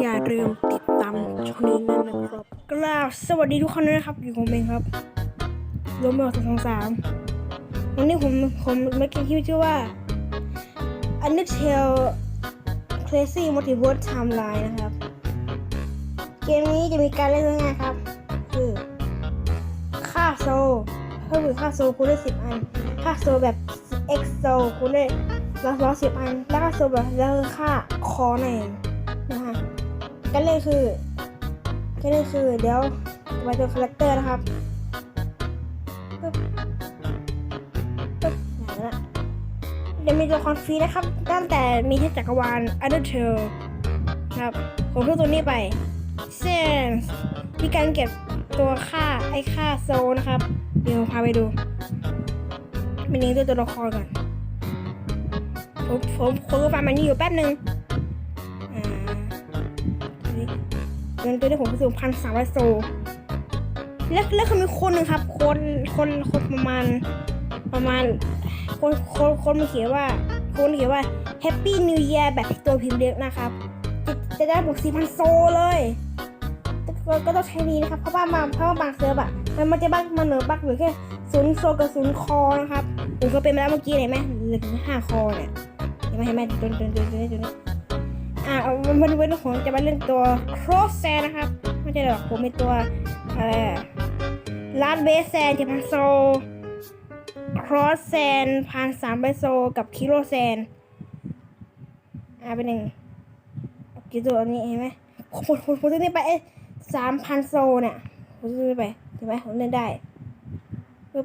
อย่าลืมติดตามช่องนี้ด้วยนะครับกล่าวสวัสดีทุกคนนะครับ อยู่ผมเองครับรวมเบอร์สองสองสามวันนี้ผมผมมาเกมที่ชื่อว่า Undertale Crazy Multiverse Timeline นะครับ เกมนี้จะมีการเล่นง่ายๆครับ คือค่าโซถ้าคือค่าโซคูณได้สิบอัน ค่าโซแบบ X โซคูณได้ร้อยร้อยสิบอัน แล้วก็โซแบบแล้วคือค่าคอนั่นเอง นะฮะการเล่นคือการเล่นคือเดี๋ยวไปตัวคาแรคเตอร์นะครับปึ๊บปึ๊บไหนละเดี๋ยวมีตัวละครฟรีนะครับ ตั้งแต่มีที่จักรวาล Undertale ครับผมเพิ่งตัวนี้ไปเซนส์มีการเก็บตัวค่าไอ้ค่าโซนะครับ เดี๋ยวพาไปดูเป็นนี้ด้วยตัวละครก่อนผมผมผมก็ฟังมันนี้อยู่แป๊บหนึ่ง เงินตัวนี้ผมสูงพันสามร้อยโซแล้วแล้วเขามีคนหนึ่งครับ คนคนคนประมาณ ประมาณ คนคนคนมันเขียนว่า คนเขียนว่า Happy New Year แบบตัวพิมพ์เล็กนะครับ จะจะได้บวกสี่พันโซเลยก็ก็ต้องใช้นี้นะครับ เพราะว่าบางเพราะว่าบางเซิร์ฟอะมันมันจะบักมันเหลือบักหลือแค่ศูนย์โซกับศูนย์คอนะครับผมก็เป็นมาแล้วเมื่อกี้เห็นไหมเหลือถึงห้าคอเนี่ยเห็นไหมเห็นไหมตัวตัวตัวตัวตัวนี้ อ่าวันวันวันผมจะมาเล่นตัว cross s a n นะครับไม่ใช่หรอกผมเป็นตัวอะไรลาดเบสแซนเจ็ดพันโซ cross s a n พันสามใบโซกับคิโรแซนอ่าเป็นหนึ่งกี่ตัวนี้เห็นไหมผมผมผมซื้อนี่ไปสามพันโซเนี่ยผมซื้อนี่ไปเห็นไหมผมเล่นได้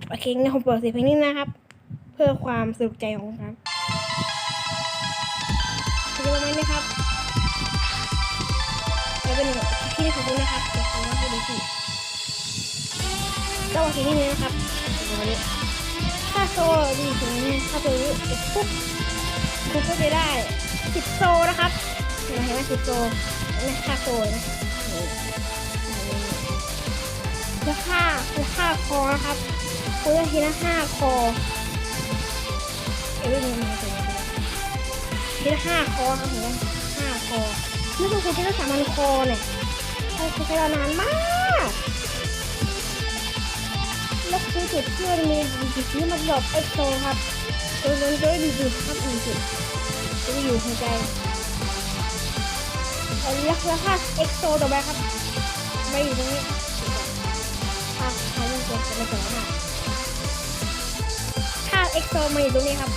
โอเคงั้นผมเปิดเสียงเพลงนี้นะครับ เพื่อความสนุกใจของผมครับ เป็นที่นี่ขอบคุณนะครับเดี๋ยวผมว่าให้ดูที่ก็วันที่นี่นะครับถ้าโซดีถึงนี้ถ้าตัวนี้เก็บปุ๊บคุณก็จะได้สิบโซนะครับเห็นไหมเห็นไหมสิบโซนี่ค่าโซนะแล้วค่าแล้วค่าคอนะครับคุณจะทีละห้าคอเอ้ยไม่มาตัวนี้ทีละห้าคอครับผมห้าคอ นี่คือคุณที่ต้องสามันคเนี่ยใช้ใช้เวลานานมาก แล้วคือจุดที่มันมีจุดที่มันหลบเอ็กโซครับตัวนั้นจะได้ดีจุดครับอีกจุดจะอยู่หัวใจแล้วแล้วค่าเอ็กโซต่อไปครับไม่อยู่ตรงนี้ค่าค่าเรื่องเกินไม่เกินค่าเอ็กโซมาอยู่ตรงนี้ครับ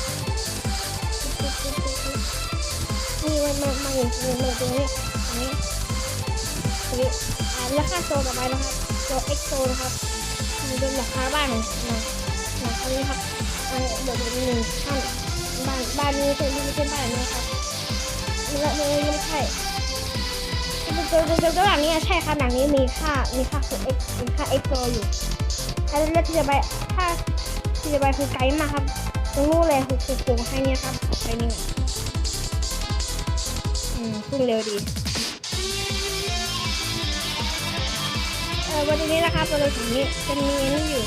มันมันมันอยู่ตรงนี้ตรงนี้ตรงนี้ตรงนี้อ่าราคาโซนต่อไปนะครับตัวเอ็กโซนะครับมันเป็นราคาบ้านของนะนะอันนี้ครับอันเดี๋ยวเดี๋ยวหนึ่งท่านบ้านบ้านนี้เป็นไม่ใช่บ้านนะครับไม่ไม่ไม่ใช่ตัวตัวตัวหลังนี้ใช่ครับหลังนี้มีค่ามีค่าคือเอ็กมีค่าเอ็กโซอยู่ถ้าเลือกที่จะไปถ้าที่จะไปคือไกด์มาครับตรงนู้นเลยคือคือคือให้เนี่ยครับไปนี่ อืมขึ้นเร็วดี เออวันนี้นะครับเรงนี้จะมีนนี้อยู่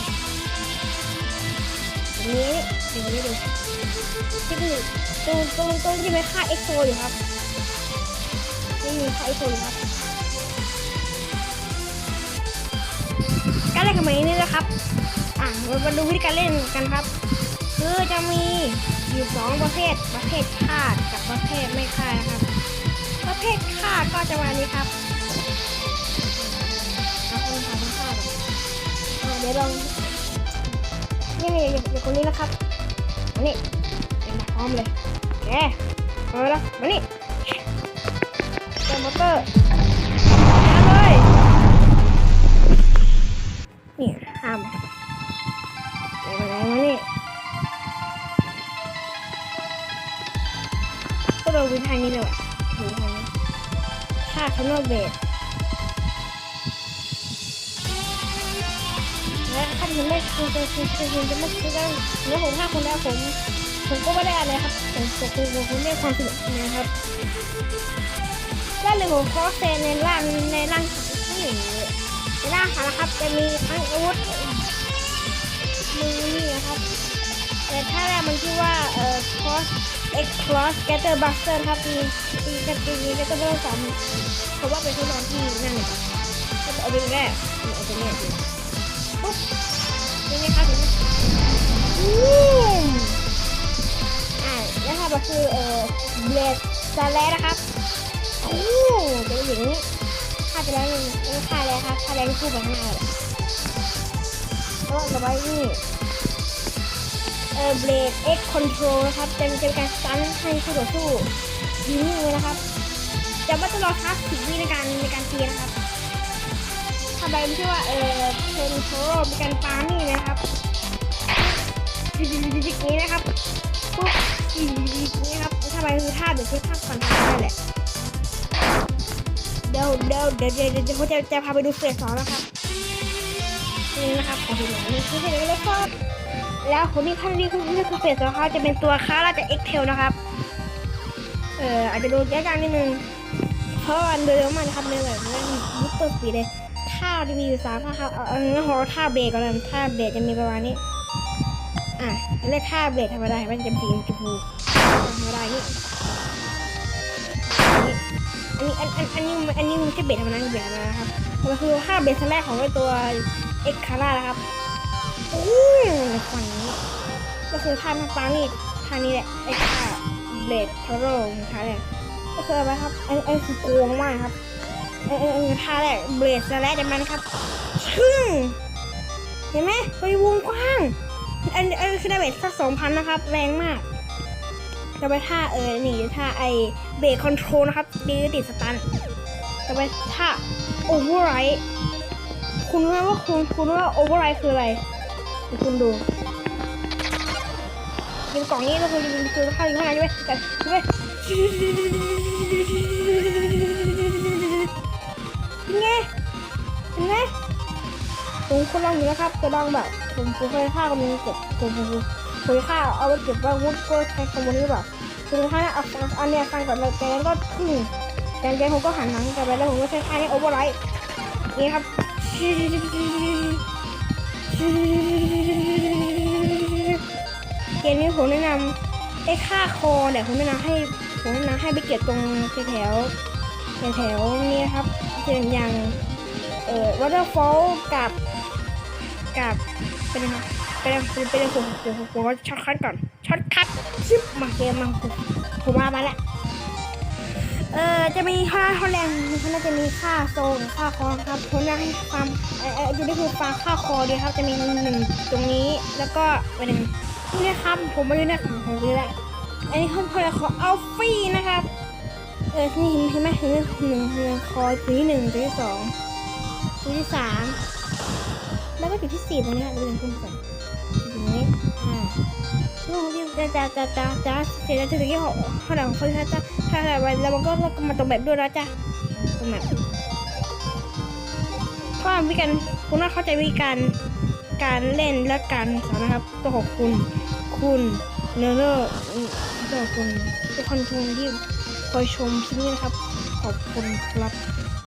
อันนี้เดี๋ยวนี้ดูที่คือตรงตรงตรงที่ไม่ค่าเอ็กโซอยู่ครับนี่มีค่าเอ็กโซอยู่ครับการเล่นของมันนี้นะครับ อะมาดูวิธีการเล่นกันครับ คือจะมีอยู่สองประเภทประเภทคาดกับประเภทไม่คาดนะครับ ประเภทค่าก็จะมานี้ครับเดี๋ยวลองนี่นี่อย่างคนนี้นะครับมานี่เป็นพร้อมเลยแกมาแล้วมานี่เติมมอเตอร์ ค่าคันโนเบสและขั้นถึงไม่คือจะคือคือคือจะไม่คือได้เมื่อผมห้าคนแล้วผมผมก็ไม่ได้อะไรครับผมผมผมผมผมได้ความสนุกนะครับด้านหนึ่งของคอสเซนในร่างในร่างนี่ในร่างขานะครับ จะมีทั้งอาวุธมือนี่นะครับแต่ถ้าแรกมันชื่อว่าเอ่อคอส X Cross Scatter Buster ครับมีมีกระตีนี้ก็จะไม่ต้องสามเพราะว่าเป็นทดลองที่นั่นก็จะเอาไปแรกเอาไปเนี่ยปุ๊บนี่นะครับถึงอืมอ่าแล้วค่ะก็คือเอ่อเบลดซาแลนะครับโอ้เป็นอย่างนี้ค่าไปแล้วหนึ่งแล้วค่าแล้วครับค่าแรงคู่ไปข้างหน้าเลยแล้วก็ต่อไปนี่ ออเบรด X Control นะครับจะจะเป็นการสตันให้คู่ต่อสู้ยิงเลยนะครับจะว่าจะรอทักสิบวิในการในการตีนะครับถ้าใบมันชื่อว่าเอ่อเพนโทรเป็นการปานี่นะครับจิกนี้นะครับปุ๊บจิกนี้ครับถ้าใบคือท่าเดี๋ยวเช็คภาก่อนทำได้แหละเดี๋ยวเดี๋ยวเดี๋ยวเดี๋ยวเดี๋ยวเขาจะจะพาไปดูเฟสสองแล้วครับนี่นะครับขอดูหน่อยนี่คือเห็นเลยครับ แล้วผมมีขั้นนี้คือนี่คือเฟสแล้วครับจะเป็นตัวค้าราจะเอ็กเทลนะครับ เอ่ออาจจะโดูยากๆนิดนึงเพราะวันเดิมมันนะครับเนื่องจากว่ามีมุตเตอร์สปีเลยท่าจะมีอยู่สามท่าครับเอาเอางั้นเราท่าเบรกก่อนเลยท่าเบรกจะมีประมาณนี้อะเรียกท่าเบรกธรรมดาเห็นไหมันจะเป็นสีชมพูธรรมดาอย่างนี้อันนี้อันอันอันนี้อันนี้มันไม่เบรกธรรมดาคือเบรกธรรมดานะครับมันคือท่าเบรกแรกของตัวเอ็กคาร่านะครับ ฝั่งนี้ก็คือท่ามาฟังนี่ท่านี้แหละไอ้ท่าเบลดทาโร่ท่าแรกก็คืออะไรครับไอ้ไอ้คือโกงมากครับไอ้ไอ้ไอ้ท่าแรกเบลดสแลดมันครับชึ่งเห็นไหมไปวงกว้างอันอันคือดาเมจสักสองพันนะครับ แรงมากจะไปท่าเออนี่ท่าไอ้เบรคอนโทรลนะครับดีติดสตันจะไปท่าโอเวอร์ไรคุณรู้ไหมว่าคุณคุณรู้ว่าโอเวอร์ไรคืออะไร คุณดูยิงกล่องนี้แล้วคุณยิงคือเข้ายิงข้างในใช่ไหมแต่ใช่ไหมยังไงเห็นไหมผมคนลองอยู่นะครับจะลองแบบผมผมเคยฆ่าคนนึงเก็บผมผมผมเคยฆ่าเอาไปเก็บว่าวุ้นก็ใช้คอมมูนี้แบบคือฆ่าเนี่ยเอาอันเนี้ยฟังก่อนเลยแกนก็ขึ้นแกนแกนผมก็หันหลังกลับไปแล้วผมก็ใช้ค่านี้โอเวอร์ไลท์นี่ครับ เกมนี้ผมแนะนำไอ้ค่าคอเนี่ยผมแนะนำให้ผมแนะนำให้ไปเก็บตรงแถวแถวนี้ครับเช่นอย่างเอ่อ waterfall กับกับเป็นไงเป็นเป็นเป็นผมผมผมผมก็ช็อตคัทก่อนช็อตคัทชิปมาเกมมาผมผมมามาแล้ว จะมีค่าเท่าแรงมันน่าจะมีค่าโซนค่าคอครับผมอยากให้ความเออเอ่ออยู่ที่คือฟาค่าคอดีครับจะมีหนึ่งตรงนี้แล้วก็เป็นหนึ่งนี่นะครับผมไม่ได้นะของผมเลยแหละอันนี้เขาพอขออัลฟี่นะครับเออนี่เห็นเห็นไหมเห็นหนึ่งหนึ่งคอตัวที่หนึ่งตัวที่สองตัวที่สามแล้วก็ตัวที่สี่ตรงนี้ครับเรียนขึ้นก่อนอย่างนี้อ่าช่วงที่จะจะจะจะจะเสร็จแล้วจะถึงที่หอข้างหลังเขาจะจะ ถ้าอะไรแล้วมันก็มาตรงแบบด้วยนะจ๊ะตรงแบบก็วิธีการคุณน่าเข้าใจวิธีการการเล่นและการสอนนะครับตัวของคุณ คุณเนอร์ตัวของคุณทุกคนทุกคนที่คอยชมคลิปนี้นะครับ ขอบคุณครับ